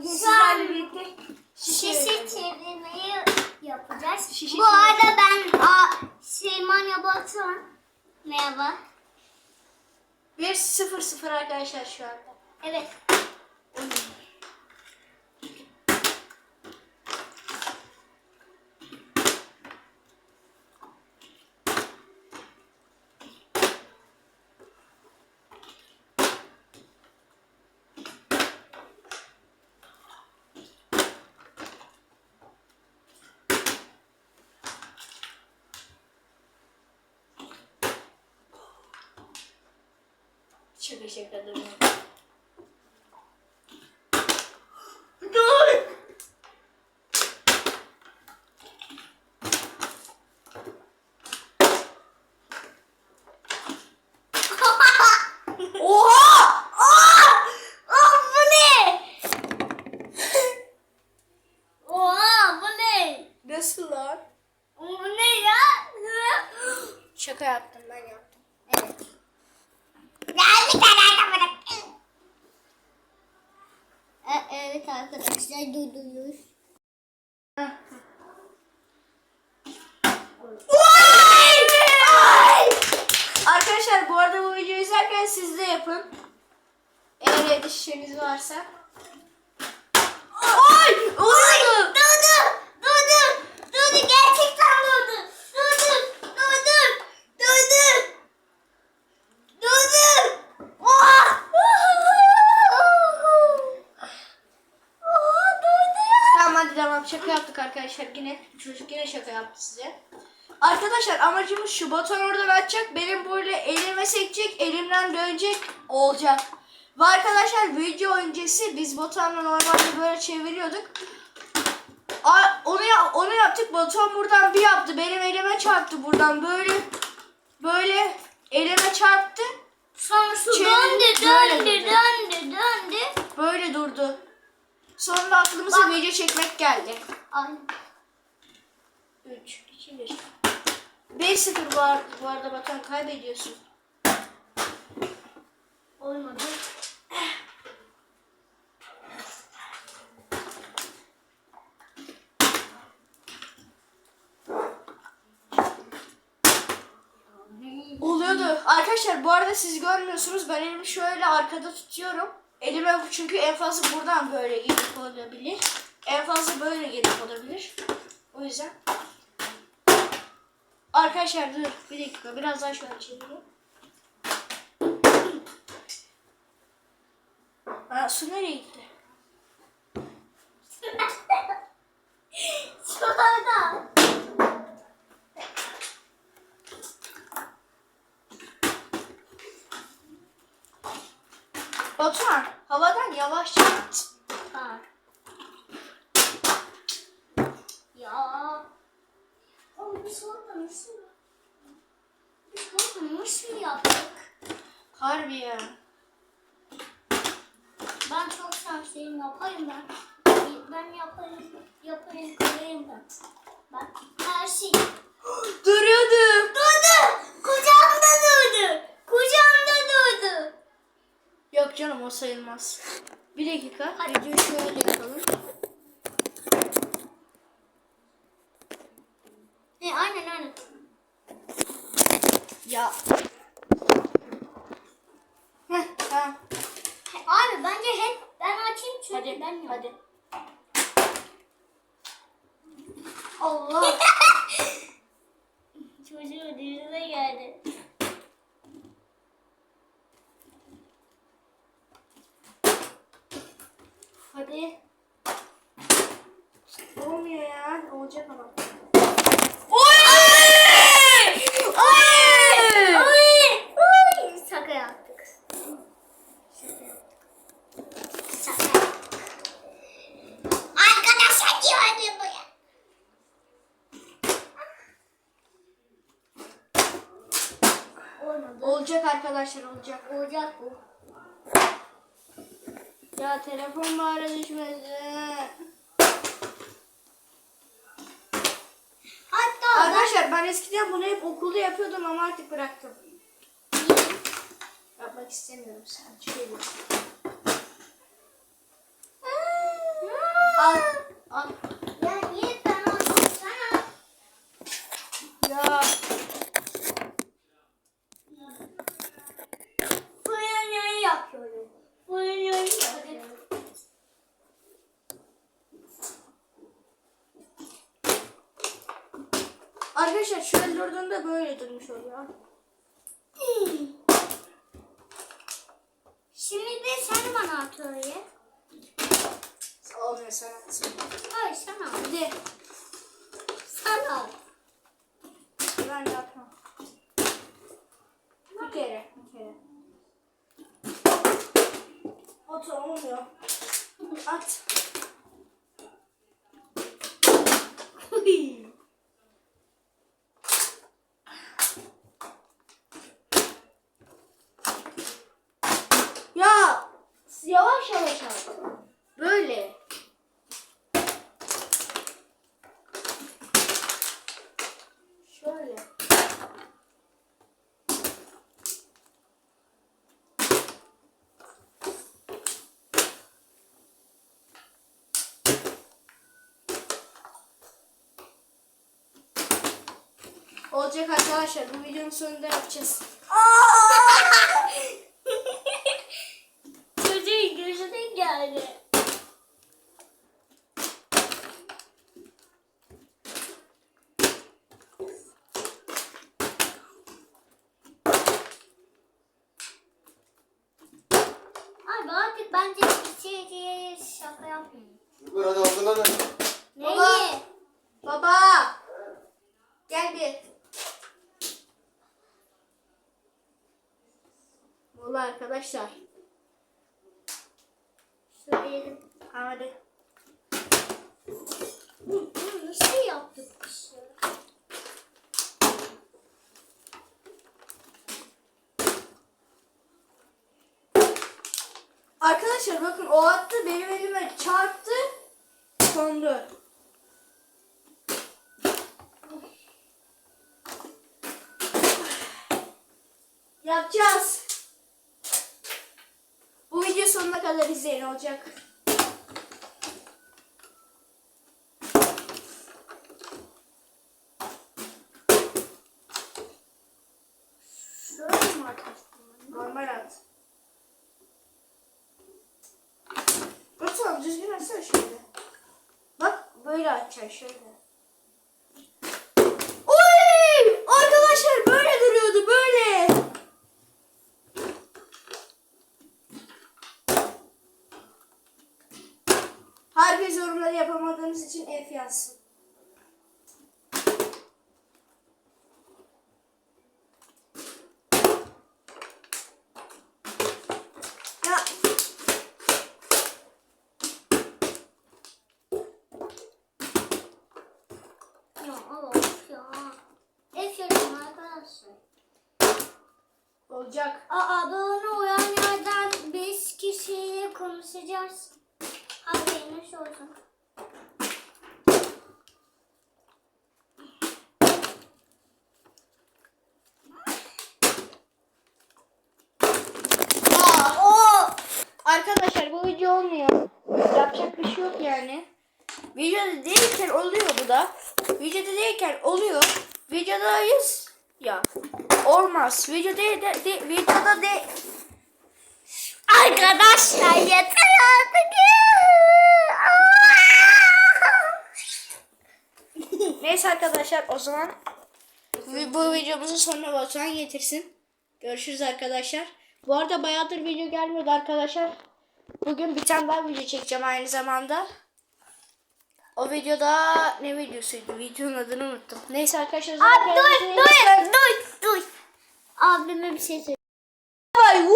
Bugün Şu sizlerle an birlikte Şişe çevirmeyi yapacağız. Şişe Bu arada ben a, Şeymanya Batuhan. Merhaba. 1-0-0 arkadaşlar şu anda. Evet. 这个性格的人。Arkadaşlar duyduğunuz. Arkadaşlar bu arada bu videoyu izlerken siz de yapın. Eğer evde şişeniz varsa. Ay! Oluyordu. Durdu. Durdu. Durdu. Gerçekten durdu. Durdu. Durdu. Durdu. Durdu. Oha. Oha durdu ya. Tamam hadi devam. Şaka yaptık arkadaşlar. Yine çocuk yine şaka yaptı size. Arkadaşlar amacımız şu. Batuhan oradan açacak. Benim böyle elime sekecek. Elimden dönecek. Olacak. Ve arkadaşlar video öncesi biz Batuhan'la normalde böyle çeviriyorduk. A- Onu, ya- onu yaptık. Batuhan buradan bir yaptı. Benim elime çarptı buradan. Böyle böyle elime çarptı. Sonra su döndü, döndü, döndü, döndü. Böyle durdu. Sonra aklımıza Bak. video çekmek geldi. Ay. 3, 2, 1. 1-0 bu, ar- bu arada Batuhan kaybediyorsun. Olmadı. Oluyordu. Arkadaşlar bu arada siz görmüyorsunuz. Ben elimi şöyle arkada tutuyorum. Elime çünkü en fazla buradan böyle gelip olabilir. En fazla böyle gelip olabilir. O yüzden. Arkadaşlar dur bir dakika biraz daha şöyle çevireyim. Aa, su nereye gitti? Şurada. Batuhan havadan yavaşça at. Ha. Ya. Biz orada nasıl? Yaptık? Harbi ya. Ben çok şanslıyım yaparım ben. Ben yaparım, yaparım, koyarım ben. Ben her şey. Duruyordum. Durdu! Kucağımda durdu! Kucağımda durdu! Yok canım o sayılmaz. Bir dakika. Hadi. Şöyle yapalım. Aynen. Ya. Heh. He, Abi bence hep ben açayım çünkü Hadi, ben hadi. Allah. Çocuğu dizine geldi. Hadi. Olmuyor ya. Olacak ama. Oy! Oy! Oy! Şaka yaptık. Şaka yaptık. Şaka yaptık. Arkadaşlar diyor bu ya. Olmadı. Olacak arkadaşlar olacak. Olacak bu. Ya telefon bari düşmedi. Hatta Arkadaşlar ben eskiden bunu hep okulda yapıyordum ama artık bıraktım. Yapmak istemiyorum. Aa, Al. Al. Arkadaşlar şöyle durduğunda böyle durmuş oluyor. Şimdi de sen bana at oraya. Olmuyor sana. Hayır sen al. Hadi. Sen al. Ben yapmam. Bir kere. Bir kere. At olmuyor. At. ya yavaş yavaş at. Böyle. Şöyle. Olacak arkadaşlar. Bu videonun sonunda yapacağız. Çocuğun gözüne geldi. Abi artık bence bir şey şaka yapmayayım. Çocuklar hadi hazırlanın. Neyi? Baba. Arkadaşlar. Söyleyelim. Hadi. Bunu nasıl yaptık? Arkadaşlar bakın o attı benim elime çarptı. Sondu. Yapacağız. Sonuna kadar izleyin olacak. Şöyle mi? Normal at. Lütfen düzgün atsana şöyle. Bak böyle atacaksın şöyle. Oy! Arkadaşlar böyle duruyordu böyle. Herkes yorumları yapamadığımız için F yazsın. Ya Ya of ya. Yapıyorum arkadaşlar. olacak. Aa abone olan yerden 5 kişiyle konuşacağız. Haberiniz olsun. Aa, o. Arkadaşlar bu video olmuyor. Yapacak bir şey yok yani. Videoda değilken oluyor bu da. Videoda değilken oluyor. Videodayız ya. Olmaz. Video değil de, de videoda de Arkadaşlar yeter artık. Neyse arkadaşlar o zaman bu videomuzun sonuna Batuhan getirsin. Görüşürüz arkadaşlar. Bu arada bayağıdır video gelmiyordu arkadaşlar. Bugün bir tane daha video çekeceğim aynı zamanda. O videoda ne videosuydu? Videonun adını unuttum. Neyse arkadaşlar. Abi dur dur dur dur. Abime bir şey söyle. Bye.